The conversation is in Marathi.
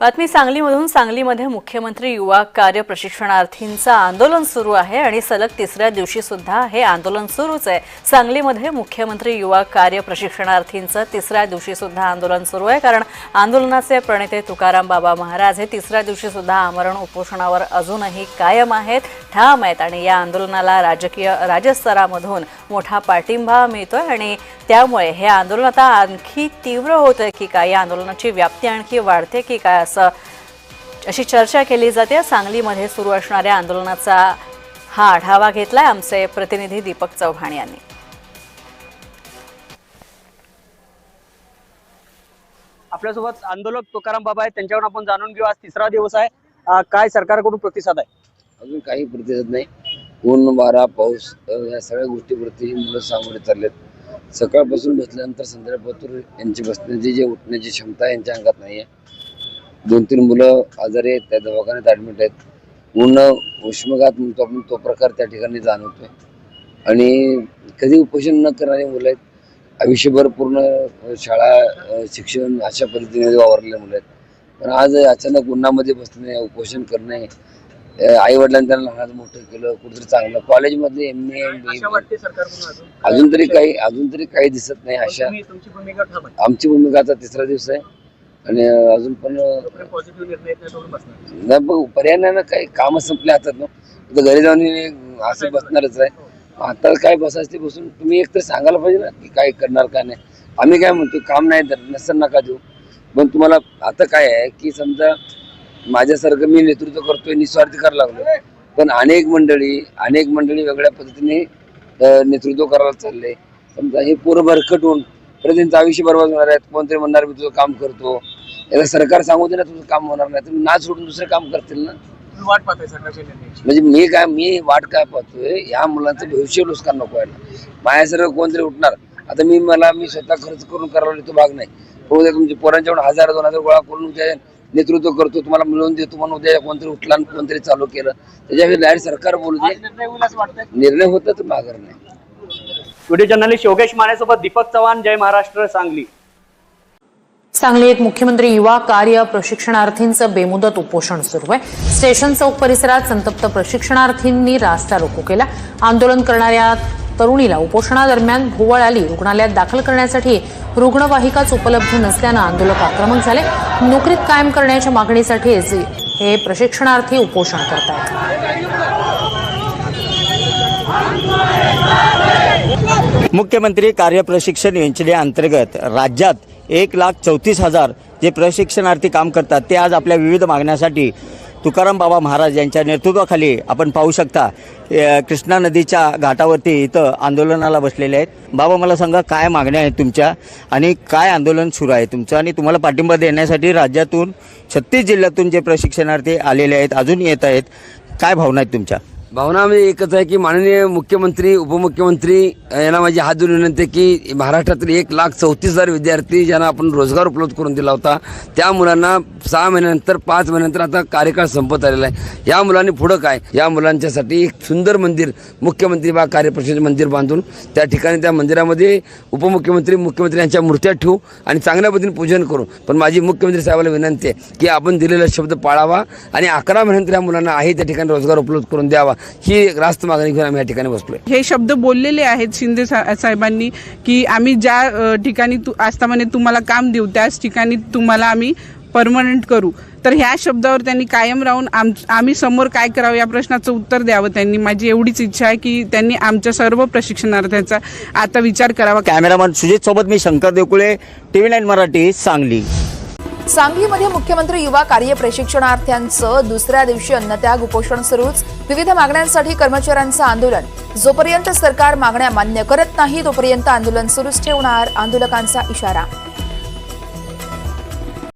बातमी सांगलीमधून. सांगलीमध्ये मुख्यमंत्री युवा कार्य प्रशिक्षणार्थींचं आंदोलन सुरू आहे आणि सलग तिसऱ्या दिवशी सुद्धा हे आंदोलन सुरूच आहे. सांगलीमध्ये मुख्यमंत्री युवा कार्य प्रशिक्षणार्थींचं तिसऱ्या दिवशी सुद्धा आंदोलन सुरू आहे कारण आंदोलनाचे प्रणेते तुकाराम बाबा महाराज हे तिसऱ्या दिवशी सुद्धा आमरण उपोषणावर अजूनही कायम आहेत ठाम आहेत आणि या आंदोलनाला राजकीय राजस्तरामधून मोठा पाठिंबा मिळतोय आणि त्यामुळे हे आंदोलन आता आणखी तीव्र होतंय की काय? या आंदोलनाची व्याप्ती आणखी वाढते की काय असं अशी चर्चा केली जाते. सांगलीमध्ये सुरू असणाऱ्या आंदोलनाचा हा आढावा घेतलाय आमचे प्रतिनिधी दीपक चव्हाण यांनी. आपल्यासोबत आंदोलक तुकाराम बाबा आहेत. त्यांच्याकडून आपण जाणून घेऊ. आज तिसरा दिवस आहे. काय सरकारकडून प्रतिसाद आहे? अजून काही प्रतिसाद नाही. ऊन वारा पाऊस या सगळ्या गोष्टीवरती ही मुलं सामोरे चाललेत. सकाळपासून बसल्यानंतर संध्याकाळपासून यांची बसण्याची जी उठण्याची क्षमता यांच्या अंगात नाही आहे दोन तीन मुलं आजारी आहेत त्या दवाखान्यात ॲडमिट आहेत. ऊन उष्मघात म्हणतो आपण तो प्रकार त्या ठिकाणी जाणवतोय. आणि कधी उपोषण न करणारी मुलं आहेत आयुष्यभर पूर्ण शाळा शिक्षण अशा पद्धतीने वावरलेले मुलं आहेत. पण आज अचानक उन्हामध्ये बसणे उपोषण करणे आई वडिलांनी त्यांना लहान मोठं केलं कुठेतरी चांगलं. कॉलेजमध्ये एम ए सरकारकडून अजून? तरी काही अजून तरी काही दिसत नाही अशा. आमची भूमिका आता तिसरा दिवस आहे. आणि अजून पण नाही पर्याय नाही ना काही काम संपले हातात ना. घरी जाऊन मी असं बसणारच आहे. आता काय बसायचं ते बसून तुम्ही एक तर सांगायला पाहिजे ना की काय करणार काय नाही. आम्ही काय म्हणतो काम नाही तर नसेल नका देऊ. पण तुम्हाला आता काय आहे की समजा माझ्यासारखं मी नेतृत्व करतोय निस्वार्थी करायला लागलो. पण अनेक मंडळी अनेक मंडळी वेगळ्या पद्धतीने नेतृत्व करायला चालले. समजा हे पोरं भरकट होऊन परत त्यांचं आयुष्य बरबाद होणार आहेत कोणतरी म्हणणार मी तुझं काम करतो. याला सरकार सांगू दे ना तुझं काम होणार नाही. तुम्ही नाच सोडून दुसरं काम करतील ना. वाट पाहताय सरकारच्या निर्णयाची. म्हणजे मी काय मी वाट काय पाहतोय या मुलांचं भविष्य नुकसान नको व्हायला. माझ्यासारखं कोणतरी उठणार. आता मी मला मी स्वतः खर्च करून करायला तो भाग नाही. पण उद्या तुमच्या पोरांच्याकडून हजार दोन हजार गोळा करून उद्या नेतृत्व करतो तुम्हाला मिळवून देतो म्हणून उद्या कोणतरी उठला कोणतरी चालू केलं. त्याच्यावेळी डायरेक्ट सरकार बोलू दे. आज निर्णय होईल असं वाटतंय? निर्णय होता तर माघार नाही. व्हिडिओ जर्नलिस्ट योगेश मानेसोबत दीपक चव्हाण जय महाराष्ट्र सांगली. सांगलीत मुख्यमंत्री युवा कार्य प्रशिक्षणार्थींचं बेमुदत उपोषण सुरू आहे. स्टेशन चौक परिसरात संतप्त प्रशिक्षणार्थींनी रास्ता रोको केला. आंदोलन करणाऱ्या तरुणीला उपोषणादरम्यान भोवळ आली. रुग्णालयात दाखल करण्यासाठी रुग्णवाहिकाच उपलब्ध नसल्यानं आंदोलक आक्रमक झाले. नोकरीत कायम करण्याच्या मागणीसाठी हे प्रशिक्षणार्थी उपोषण करतात. मुख्यमंत्री कार्यप्रशिक्षण योजनेअंतर्गत राज्यात एक लाख चौतीस हजार जे प्रशिक्षणार्थी काम करतात ते आज आपल्या विविध मागण्यासाठी तुकाराम बाबा महाराज यांच्या नेतृत्वाखाली आपण पाहू शकता. कृष्णा नदीच्या घाटावरती इथं आंदोलनाला बसलेले आहेत. बाबा मला सांगा काय मागण्या आहेत तुमच्या आणि काय आंदोलन सुरू आहे तुमचं? आणि तुम्हाला पाठिंबा देण्यासाठी राज्यातून छत्तीस जिल्ह्यातून जे प्रशिक्षणार्थी आलेले आहेत अजून येत आहेत काय भावना आहेत तुमच्या? भावना म्हणजे एकच आहे की माननीय मुख्यमंत्री उपमुख्यमंत्री यांना माझी हात जोडून विनंती आहे की महाराष्ट्रातील एक लाख चौतीस हजार विद्यार्थी ज्यांना आपण रोजगार उपलब्ध करून दिला होता त्या मुलांना सहा महिन्यानंतर पाच महिन्यानंतर आता कार्यकाळ संपत आलेला आहे. या मुलांनी पुढं काय? या मुलांच्यासाठी एक सुंदर मंदिर मुख्यमंत्री बा कार्यपरिषद मंदिर बांधून त्या ठिकाणी त्या मंदिरामध्ये उपमुख्यमंत्री मुख्यमंत्री यांच्या मूर्त्या ठेवू आणि चांगल्या पद्धतीने पूजन करू. पण माझी मुख्यमंत्री साहेबाला विनंती आहे की आपण दिलेला शब्द पाळावा आणि अकरा महिन्यानंतर या मुलांना आहे त्या ठिकाणी रोजगार उपलब्ध करून द्यावा. ही रास्त मागणी घेऊन आम्ही या ठिकाणी बसलोय. हे शब्द बोललेले आहेत शिंदे सा- साहेबांनी की आम्ही ज्या ठिकाणी तू आस्थापने तुम्हाला काम देऊ त्याच ठिकाणी तुम्हाला आम्ही परमनंट करू. तर ह्या शब्दावर त्यांनी कायम राहून आम आम्ही समोर काय करावं या प्रश्नाचं उत्तर द्यावं त्यांनी. माझी एवढीच इच्छा आहे की त्यांनी आमच्या सर्व प्रशिक्षणार्थ्यांचा आता विचार करावा. कॅमेरामन सुजित सोबत मी Shankar Devkule T V nine Marathi Sangli. सांगलीमध्ये मुख्यमंत्री युवा कार्य प्रशिक्षणार्थ्यांचं दुसऱ्या दिवशी अन्नत्याग उपोषण सुरूच. विविध मागण्यांसाठी कर्मचाऱ्यांचं आंदोलन. जोपर्यंत सरकार मागण्या मान्य करत नाही तोपर्यंत आंदोलन सुरूच ठेवणार आंदोलकांचा इशारा.